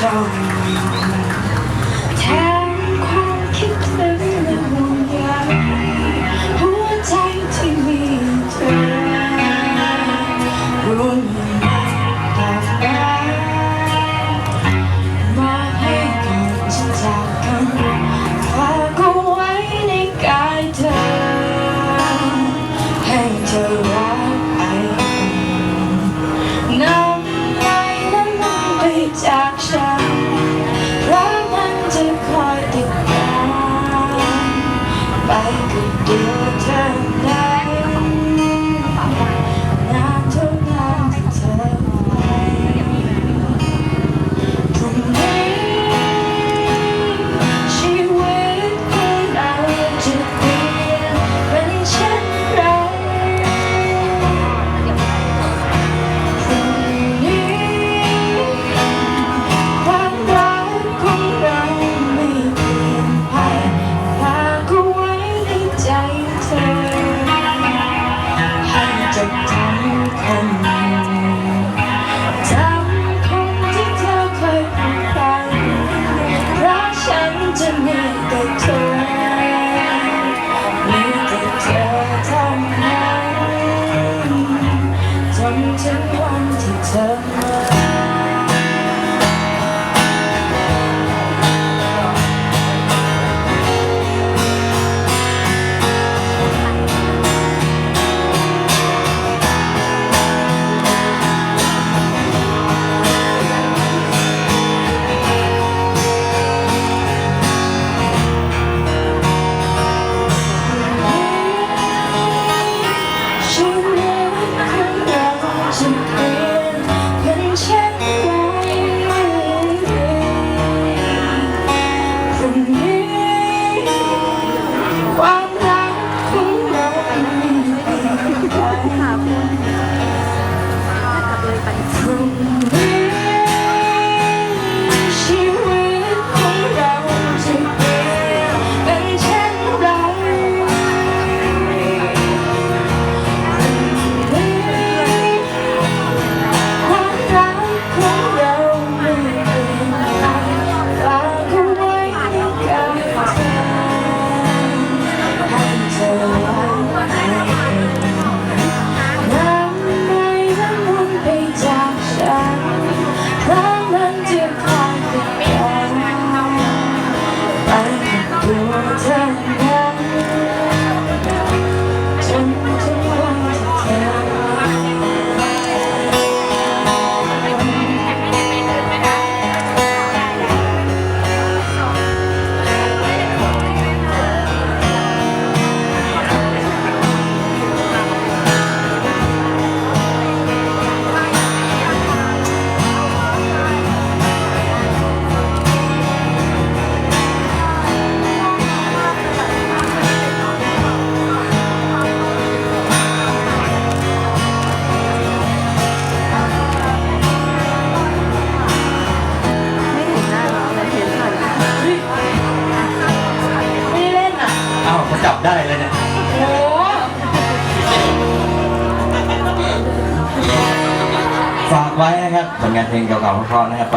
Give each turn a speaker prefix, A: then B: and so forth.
A: show. 같아 país. จับได้เลยเนี่ยฝากไว้นะครับ
B: ผลงานเพลงเก่าๆของาะๆนะครับ